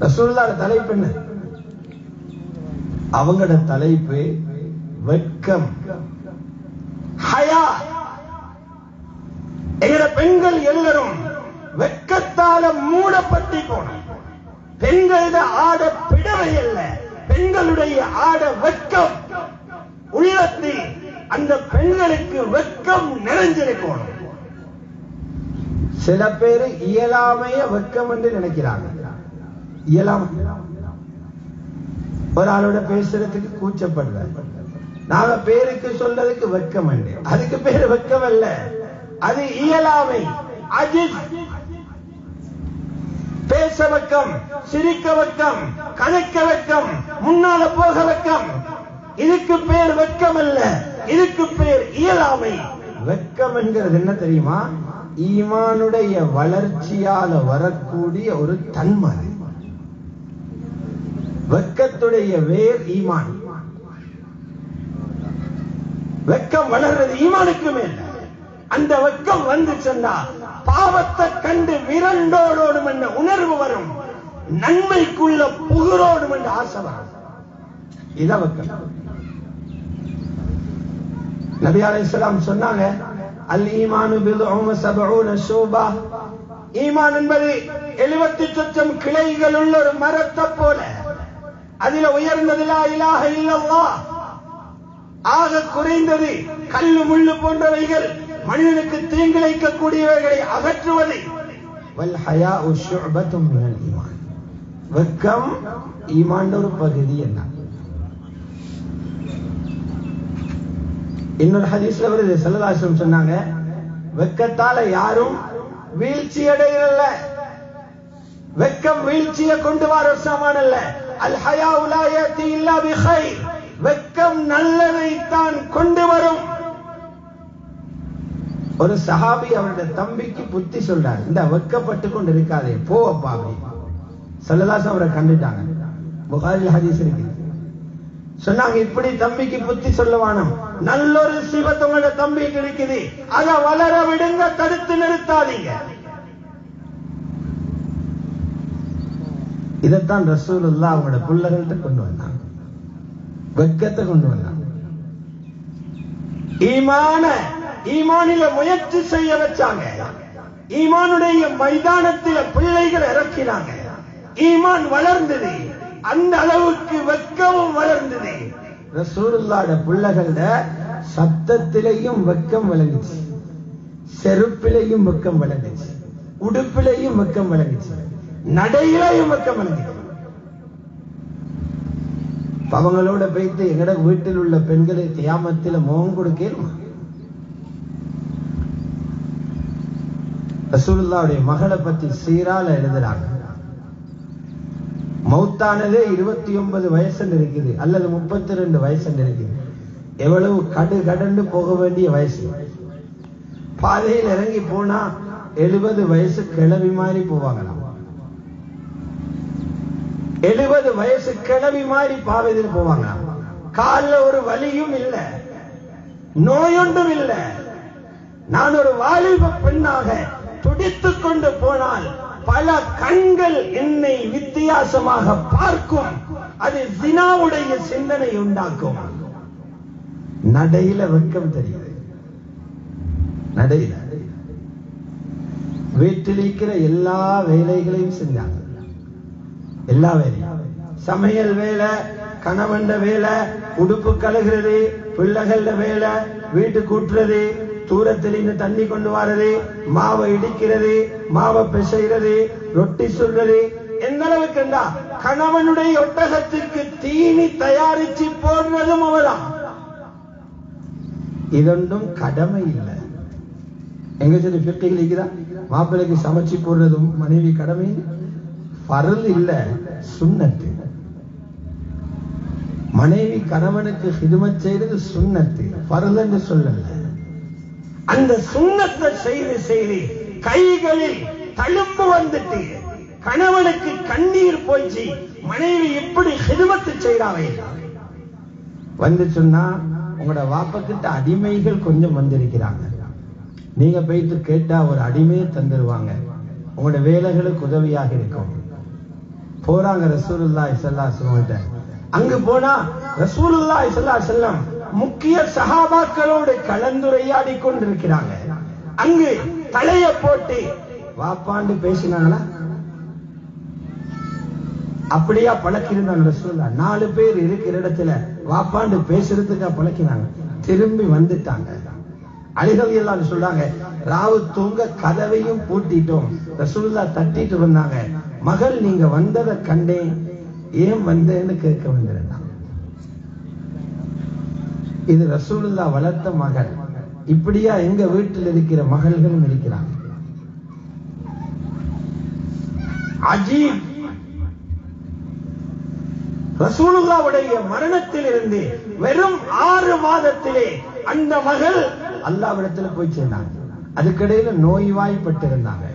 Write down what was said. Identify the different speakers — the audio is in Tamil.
Speaker 1: ரசூல்லாட தலைப்பு என்ன? அவங்களோட தலைப்பு வெட்கம். ஹயா. எங்கட பெண்கள் எல்லாரும் வெட்கத்தால மூடப்பட்டு போன. பெண்கள ஆட பிடவை அல்ல பெண்களுடைய ஆட வெட்கம். உள்ளத்தில் அந்த பெண்களுக்கு வெட்கம் நிறைஞ்சிருக்கணும் சில பேர் இயலாமைய வெட்கம் என்று நினைக்கிறாங்க. இயலாமை. ஒரு ஆளோட பேசுறதுக்கு கூச்சப்படுவேன் நாங்க பேருக்கு சொல்றதுக்கு வெட்கம் உண்டு அதுக்கு பேரு வெட்கம் அல்ல. அது இயலாமை. அஜித். பேச வெக்கம் சிரிக்க வெக்கம் கதைக்க வெக்கம் முன்னால போக வெக்கம் இதுக்கு பேர் வெக்கம் அல்ல. இதுக்கு பேர் இயலாமை. வெக்கம் என்கிறது என்ன தெரியுமா? ஈமானுடைய வளர்ச்சியால வரக்கூடிய ஒரு தன்மை வெக்கத்துடைய வேர் ஈமான். வெக்கம் வளர்றது ஈமானுக்கு மேல. அந்த வெக்கம் வந்து சொன்னா பாவத்தை கண்டு விரண்டோடோடும் என்ற உணர்வு வரும். நன்மைக்குள்ள புகழோடும் என்ற ஆசை வரும். இதான் வெக்கம். நபி அலைஹிஸ்ஸலாம் சொன்னாங்க அல் ஈமானு பிதுஉம் சபஊன ஷூபா. ஈமான் என்பது 70 சொச்சம் கிளைகள் உள்ள ஒரு மரத்தை போல. அதில உயர்ந்தது லா இலாஹ இல்லல்லாஹ். ஆக குறைந்தது கல்லு முள்ளு போன்றவைகள் மனிதனுக்கு தீங்கிழைக்கக்கூடியவைகளை அகற்றுவது. வல் வெக்கம் ஈமான் ஒரு பகுதி என்ன? இன்னொரு ஹதீஸ்ல வருது செல்லதாசம் சொன்னாங்க வெக்கத்தால யாரும் வீழ்ச்சி அடையல வெக்கம் வீழ்ச்சியை கொண்டு வர சாமான் அல்ல. அல் ஹயா உலாயத்தி இல்லா பிஹைர் வெக்கம் நல்லதைத்தான் கொண்டு வரும். ஒரு சஹாபி அவருடைய தம்பிக்கு புத்தி சொல்றார். இந்த வெக்கப்பட்டு கொண்டு இருக்காதே போ அப்பா சல்லல்லாஹு அவரை கண்டுட்டாங்க. புகாரில் ஹதீஸ் இருக்கு சொன்னாங்க இப்படி தம்பிக்கு புத்தி சொல்லுவானம். நல்லொரு சிவத்து உங்களோட தம்பிக்கு இருக்குது. அதை வளர விடுங்க இதைத்தான் ரசூலுல்லா அவங்களோட பிள்ளைகள்கிட்ட கொண்டு வந்தாங்க. வெக்கத்தை கொண்டு வந்தாங்க. ஈமான ஈமானில முயற்சி செய்ய வச்சாங்க. ஈமானுடைய மைதானத்தில பிள்ளைகள் இறக்கினாங்க. ஈமான் வளர்ந்தது. அந்த அளவுக்கு வெக்கமும் வளர்ந்தது. ரசூலுல்லாட பிள்ளைகள சத்தத்திலையும் வெக்கம் விளங்குச்சு. செருப்பிலையும் வெக்கம் விளங்குச்சு. உடுப்பிலையும் வெக்கம் விளங்குச்சு. நடையிலையும் வெக்கம் விளங்குச்சு அவங்களோட போயிட்டு எங்கட வீட்டில் உள்ள பெண்களை தியாமத்தில் முகம் கொடுக்கணுமா ரசூலுல்லாவுடைய மகளை பத்தி சீரால எழுதுறாங்க. மௌத்தானதே இருபத்தி ஒன்பது வயசுன்னு இருக்குது அல்லது முப்பத்தி ரெண்டு வயசுன்னு இருக்குது எவ்வளவு கடு கடந்து போக வேண்டிய வயசு. பாதையில் இறங்கி போனா எழுபது வயசு கிளவி மாதிரி போவாங்களாம். எழுபது வயசு கிளவி மாதிரி பாதையில் போவாங்க. கால்ல ஒரு வலியும் இல்ல. நோயொன்றும் இல்ல. நான் ஒரு வாலிப பெண்ணாக துடித்துக் கொண்டு போனால் பல கண்கள் என்னை வித்தியாசமாக பார்க்கும். அது ஜினாவுடைய சிந்தனை உண்டாக்கும். நடையில வெக்கம் தெரியுது. நடையில. வீட்டில் இருக்கிற எல்லா வேலைகளையும் செஞ்சாங்க. எல்லா வேலையும் சமையல் வேலை கணவன் வேலை உடுப்பு கழுகிறது பிள்ளைகள வேலை வீட்டு கூட்டுறது தூரத்தில் இருந்து தண்ணி கொண்டு வர்றது மாவை இடிக்கிறது மாவை பிசைகிறது ரொட்டி சொல்றது எந்த அளவுக்கு கணவனுடைய ஒட்டகத்திற்கு தீனி தயாரிச்சு போடுறதும் அவதான் இதொன்றும் கடமை இல்லை. எங்க சரி பிப்டிகள் மாப்பிள்ளைக்கு சமைச்சு போடுறதும் மனைவி கடமை பருள் இல்ல. சுண்ணத்து. மனைவி கணவனுக்கு ஹிதுமத் செய்யறது சுண்ணத்து. பரல் என்று சொல்லல. அந்த சுண்ணத்தை செய்து செய்து கைகளில் தழும்பு வந்துட்டு கணவனுக்கு கண்ணீர் போய்ச்சி மனைவி எப்படி ஹிதுமத்து செய்யறாவே வந்து சொன்னா உங்களோட வாப்பக்கிட்ட அடிமைகள் கொஞ்சம் வந்திருக்கிறாங்க. நீங்க போயிட்டு கேட்டா ஒரு அடிமையை தந்துருவாங்க. உங்களோட வேலைகளுக்கு உதவியாக இருக்கும். போறாங்க ரசூலுல்லாஹி ஸல்லல்லாஹு அலைஹி வஸல்லம் அங்கு போனா ரசூலுல்லாஹி ஸல்லல்லாஹு செல்லம் முக்கிய சகாபாக்களோடு கலந்துரையாடி கொண்டிருக்கிறாங்க. அங்கு தலைய போட்டு வாப்பாண்டு பேசினாங்களா? அப்படியா பழக்கிருந்தாங்க ரசூல்லா நாலு பேர் இருக்கிற இடத்துல வாப்பாண்டு பேசுறதுக்கா பழக்கினாங்க. திரும்பி வந்துட்டாங்க. அலிகவி எல்லாம் சொல்றாங்க. ராவு தூங்க கதவையும் பூட்டிட்டோம். ரசூல்லா தட்டிட்டு வந்தாங்க. மகள் நீங்க வந்ததை கண்டேன். ஏன் வந்தேன்னு கேட்க வந்திருந்தாங்க இது ரசூலுல்லா வளர்த்த மகள். இப்படியா எங்க வீட்டில் இருக்கிற மகள்களும் இருக்கிறாங்க. அஜீப். ரசூலுல்லாவுடைய மரணத்தில் இருந்து வெறும் ஆறு மாதத்திலே அந்த மகள் அல்லாவிடத்துல போய் சேர்ந்தாங்க. அதுக்கிடையில நோய்வாய்ப்பட்டிருந்தாங்க.